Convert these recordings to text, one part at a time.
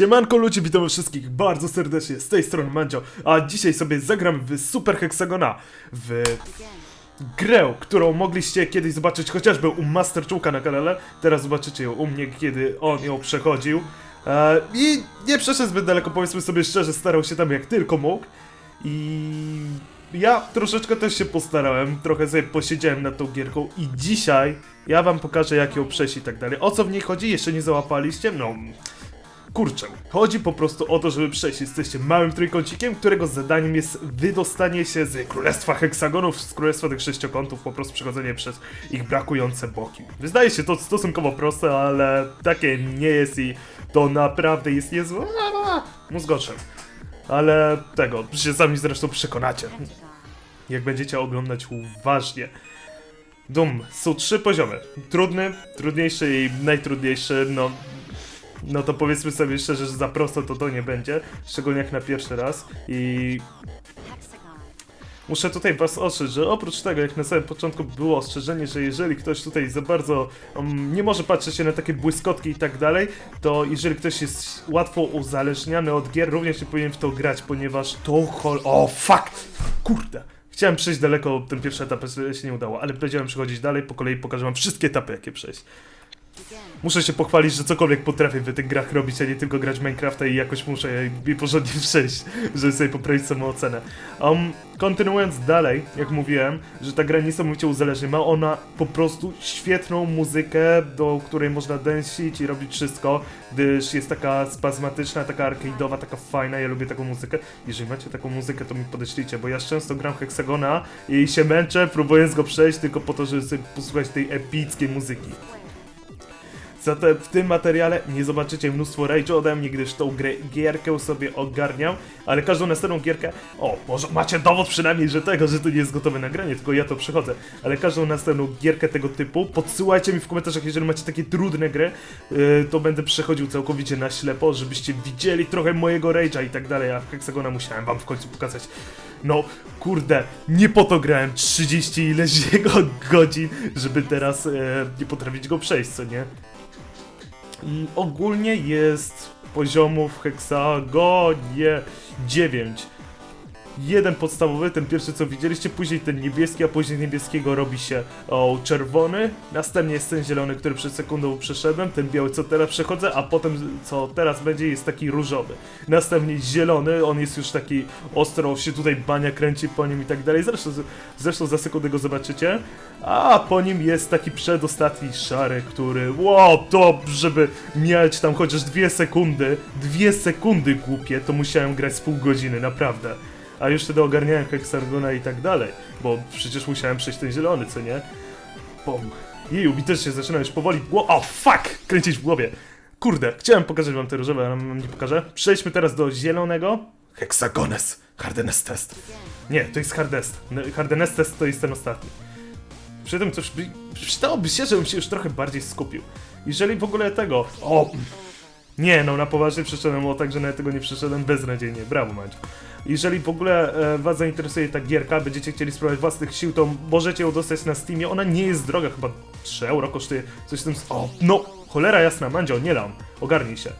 Siemanko ludzie, witam wszystkich bardzo serdecznie, z tej strony Mandzio, a dzisiaj sobie zagram w Super Hexagona, w grę, którą mogliście kiedyś zobaczyć chociażby u Master Czułka na kanale, teraz zobaczycie ją u mnie, kiedy on ją przechodził. E, I nie przeszedł zbyt daleko, powiedzmy sobie szczerze, starał się tam jak tylko mógł. I ja troszeczkę też się postarałem, trochę sobie posiedziałem nad tą gierką i dzisiaj ja wam pokażę jak ją przejść i tak dalej. O co w niej chodzi? Jeszcze nie załapaliście? No... Kurczę, chodzi po prostu o to, żeby przejść. Jesteście małym trójkącikiem, którego zadaniem jest wydostanie się z królestwa heksagonów, z królestwa tych sześciokątów, po prostu przechodzenie przez ich brakujące boki. Wydaje się to stosunkowo proste, ale takie nie jest i to naprawdę jest niezłe. Mózgoczem. Ale tego, się sami zresztą przekonacie, jak będziecie oglądać uważnie. Doom, są trzy poziomy. Trudny, trudniejszy i najtrudniejszy, no no to powiedzmy sobie szczerze, że za prosto to to nie będzie, szczególnie jak na pierwszy raz i muszę tutaj was ostrzec, że oprócz tego, jak na samym początku było ostrzeżenie, że jeżeli ktoś tutaj za bardzo um, nie może patrzeć się na takie błyskotki i tak dalej, to jeżeli ktoś jest łatwo uzależniany od gier, również nie powinien w to grać, ponieważ to hol... O, fuck! Kurde! Chciałem przejść daleko ten pierwszy etap, się nie udało, ale będziemy przechodzić dalej, po kolei pokażę wam wszystkie etapy, jakie przejść. Muszę się pochwalić, że cokolwiek potrafię w tych grach robić, a nie tylko grać Minecrafta i jakoś muszę je porządnie przejść, żeby sobie poprawić samoocenę. Um, kontynuując dalej, jak mówiłem, że ta gra niesamowicie uzależnia, ma ona po prostu świetną muzykę, do której można dęsić i robić wszystko, gdyż jest taka spazmatyczna, taka arcade'owa, taka fajna, ja lubię taką muzykę. Jeżeli macie taką muzykę, to mi podeślijcie, bo ja często gram Hexagona i się męczę, próbując go przejść tylko po to, żeby sobie posłuchać tej epickiej muzyki. Zatem w tym materiale nie zobaczycie mnóstwo rage'u ode mnie, gdyż tą grę, gierkę sobie ogarniam, ale każdą następną gierkę, o, może macie dowód przynajmniej, że tego, że to nie jest gotowe nagranie, tylko ja to przechodzę, ale każdą następną gierkę tego typu, podsyłajcie mi w komentarzach, jeżeli macie takie trudne gry, yy, to będę przechodził całkowicie na ślepo, żebyście widzieli trochę mojego rage'a i tak dalej, a Hexagona musiałem wam w końcu pokazać. No, kurde, nie po to grałem 30 ileś jego godzin, żeby teraz e, nie potrafić go przejść, co nie? I ogólnie jest poziomów w heksagonie 9. Jeden podstawowy, ten pierwszy co widzieliście, później ten niebieski, a później niebieskiego robi się o, czerwony, następnie jest ten zielony, który przed sekundą przeszedłem, ten biały co teraz przechodzę, a potem co teraz będzie jest taki różowy. Następnie zielony, on jest już taki ostro, się tutaj bania kręci po nim i tak dalej, zresztą, zresztą za sekundę go zobaczycie. A po nim jest taki przedostatni szary, który, wow, to żeby mieć tam chociaż dwie sekundy, dwie sekundy głupie, to musiałem grać z pół godziny, naprawdę. A już wtedy ogarniałem hexagona i tak dalej, bo przecież musiałem przejść ten zielony, co nie? Bom. Jeju, mi też się zaczyna już powoli. O, fuck! Kręcić w głowie. Kurde, chciałem pokazać wam te różowe, ale wam nie pokażę. Przejdźmy teraz do zielonego. Hexagones. Hardenest test. Nie, to jest hardest. Hardenest test to jest ten ostatni. Przy tym coś by... Przydałoby się, żebym się już trochę bardziej skupił. Jeżeli w ogóle tego... O! Nie, no na poważnie przeszedłem, o także nawet tego nie przeszedłem beznadziejnie. Brawo, Mandzio. Jeżeli w ogóle e, was zainteresuje ta gierka, będziecie chcieli spróbować własnych sił, to możecie ją dostać na Steamie. Ona nie jest droga, chyba 3 euro kosztuje coś w tym... O, no! Cholera jasna, Mandzio, nie lam. Ogarnij się.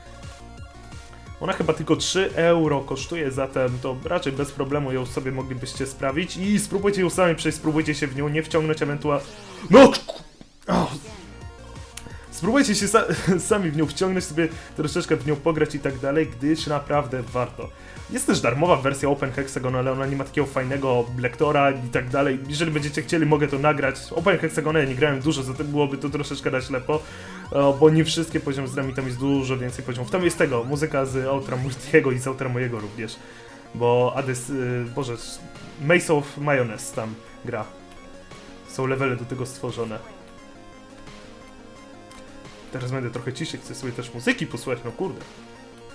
Ona chyba tylko 3 euro kosztuje, zatem to raczej bez problemu ją sobie moglibyście sprawić i spróbujcie ją sami przejść, spróbujcie się w nią nie wciągnąć ewentualnie... No! Spróbujcie się sa sami w nią wciągnąć, sobie troszeczkę w nią pograć i tak dalej, gdyż naprawdę warto. Jest też darmowa wersja Open Hexagon, ale ona nie ma takiego fajnego lektora i tak dalej. Jeżeli będziecie chcieli, mogę to nagrać. Open Hexagon ja nie grałem dużo, zatem byłoby to troszeczkę na ślepo, e, bo nie wszystkie poziomy z nami, tam jest dużo więcej poziomów. Tam jest tego, muzyka z Outra Multiego i z Outra mojego również. Bo Ades, y, boże, Mace of Mayonnaise tam gra. Są levele do tego stworzone. Teraz będę trochę ciszej, chcę sobie też muzyki posłuchać, no kurde.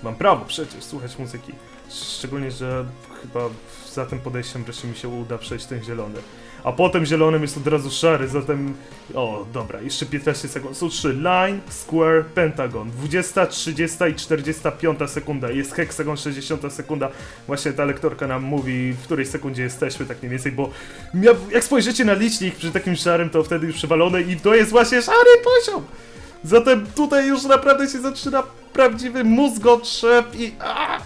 Mam prawo przecież słuchać muzyki. Szczególnie, że chyba za tym podejściem wreszcie mi się uda przejść ten zielony. A potem zielonym jest od razu szary, zatem... O, dobra, jeszcze 15 sekund. Są trzy. Line, square, pentagon. 20, 30 i 45 sekunda. Jest hexagon 60 sekunda. Właśnie ta lektorka nam mówi, w której sekundzie jesteśmy, tak mniej więcej, bo jak spojrzycie na licznik przy takim szarym, to wtedy już przewalone i to jest właśnie szary poziom! Zatem tutaj już naprawdę się zaczyna prawdziwy mózgotrzep i... A!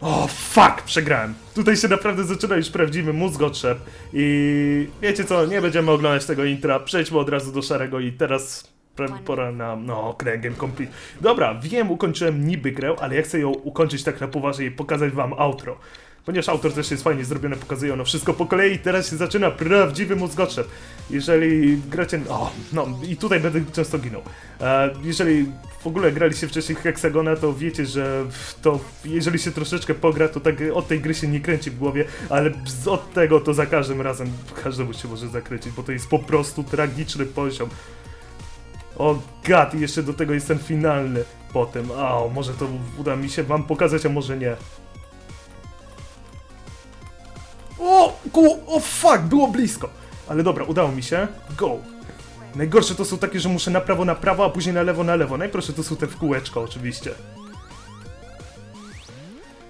O, fuck, przegrałem. Tutaj się naprawdę zaczyna już prawdziwy mózgotrzep i wiecie co, nie będziemy oglądać tego intra, przejdźmy od razu do szarego i teraz pora na, no, kręgiem kompli. Dobra, wiem, ukończyłem niby grę, ale ja chcę ją ukończyć tak na poważnie i pokazać wam outro. Ponieważ autor też jest fajnie zrobione, pokazuje ono wszystko po kolei i teraz się zaczyna prawdziwy mózgotrzep. Jeżeli gracie... O, no i tutaj będę często ginął. E, jeżeli w ogóle graliście wcześniej Hexagona, to wiecie, że to jeżeli się troszeczkę pogra, to tak od tej gry się nie kręci w głowie, ale od tego to za każdym razem każdemu się może zakręcić, bo to jest po prostu tragiczny poziom. O gad, i jeszcze do tego jest ten finalny potem. A, może to uda mi się wam pokazać, a może nie. O, ku, o fuck, było blisko. Ale dobra, udało mi się. Go. Najgorsze to są takie, że muszę na prawo, na prawo, a później na lewo, na lewo. Najprostsze to są te w kółeczko, oczywiście.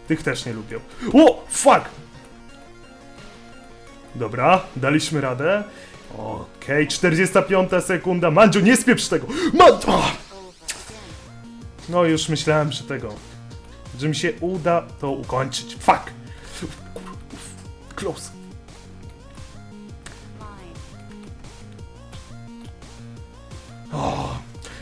Tych też nie lubię. O, fuck! Dobra, daliśmy radę. Okej, 45 sekunda. Mandzio, nie spieprz tego! Mandzio! No już myślałem, że tego... Że mi się uda to ukończyć. Fuck! Close.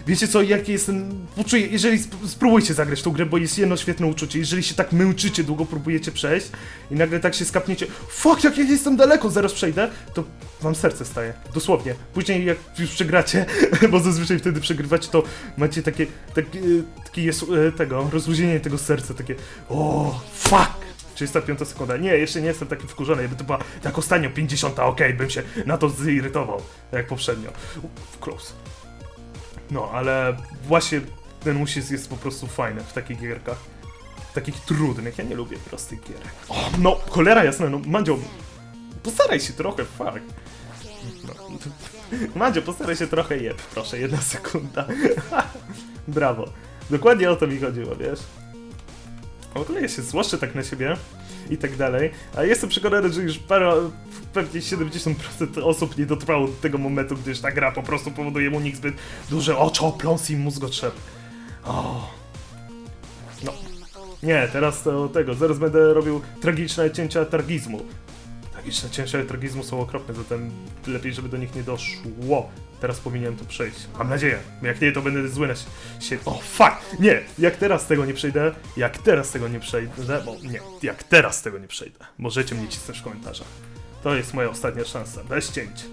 Wiecie co, jakie jest ten... Poczuję, jeżeli sp spróbujcie zagrać tą grę, bo jest jedno świetne uczucie. Jeżeli się tak męczycie, długo próbujecie przejść i nagle tak się skapniecie, fuck, jak ja jestem daleko, zaraz przejdę, to wam serce staje. Dosłownie. Później jak już przegracie, bo zazwyczaj wtedy przegrywacie, to macie takie, takie, takie jest e, tego, rozluźnienie tego serca, takie, o, fuck. 35 sekunda. Nie, jeszcze nie jestem taki wkurzony. Jakby to była tak ostatnio 50, okej, bym się na to zirytował, jak poprzednio. U, Close. No, ale właśnie ten music jest po prostu fajny w takich gierkach. W takich trudnych. Ja nie lubię prostych gierek. O, no, cholera jasna, no, Mandzio, postaraj się trochę, fuck. No. Mandzio, postaraj się trochę jeb, proszę, jedna sekunda. Brawo. Dokładnie o to mi chodziło, wiesz? Ja się złoszczę tak na siebie i tak dalej, a jestem przekonany, że już pewnie 70% osób nie dotrwało do tego momentu, gdyż ta gra po prostu powoduje mu nikt zbyt duże oczopląs i mózgotrzep. O. No. Nie, teraz to tego, zaraz będę robił tragiczne cięcia tragizmu. Tragiczne cięcia tragizmu są okropne, zatem lepiej, żeby do nich nie doszło. Teraz powinienem to przejść. Mam nadzieję. Jak nie, to będę zły na się. O, fuck! Nie! Jak teraz tego nie przejdę, jak teraz tego nie przejdę, bo nie, jak teraz tego nie przejdę. Możecie mnie cisnąć w komentarzach. To jest moja ostatnia szansa, bez cięć.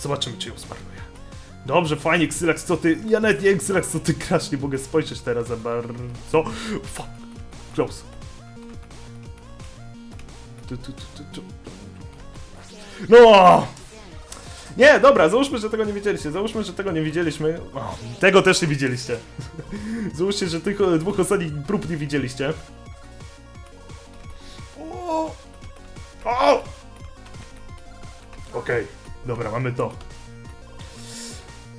Zobaczymy, czy ją zmarnuję. Dobrze, fajnie, Xylax, co ty... Ja nawet nie Xylax, co ty grasz, nie mogę spojrzeć teraz za bardzo... Fuck. Close. No! Nie, dobra, załóżmy, że tego nie widzieliście. Załóżmy, że tego nie widzieliśmy. O, tego też nie widzieliście. Załóżcie, że tych dwóch ostatnich prób nie widzieliście. O! Okej, dobra, mamy to.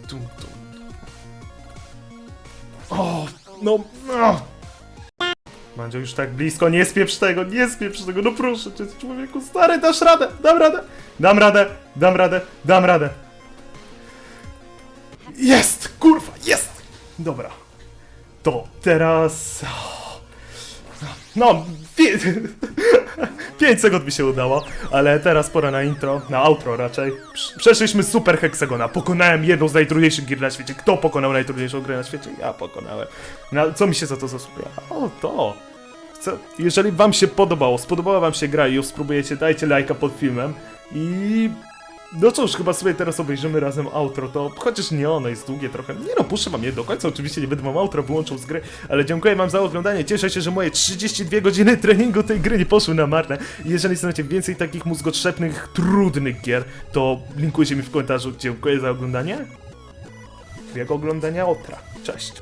Tum, tum. O! No! no. Mandzio już tak blisko, nie spieprz tego, nie spieprz tego, no proszę cię, człowieku, stary, dasz radę, dam radę, dam radę, dam radę, dam radę. Jest, kurwa, jest! Dobra. To teraz... No, 5 sekund mi się udało, ale teraz pora na intro, na outro raczej. Prz- Przeszliśmy super heksagona, pokonałem jedną z najtrudniejszych gier na świecie. Kto pokonał najtrudniejszą grę na świecie? Ja pokonałem. No, co mi się za to zasługuje? O, to! Chcę, jeżeli wam się podobało, spodobała wam się gra i ją spróbujecie, dajcie lajka pod filmem i... No cóż, chyba sobie teraz obejrzymy razem outro, to chociaż nie ono jest długie trochę. Nie no, puszczę wam je do końca, oczywiście nie będę wam outro wyłączał z gry, ale dziękuję wam za oglądanie. Cieszę się, że moje 32 godziny treningu tej gry nie poszły na marne. Jeżeli znacie więcej takich mózgotrzepnych, trudnych gier, to linkujcie mi w komentarzu. Dziękuję za oglądanie. Jak oglądania otra. Cześć.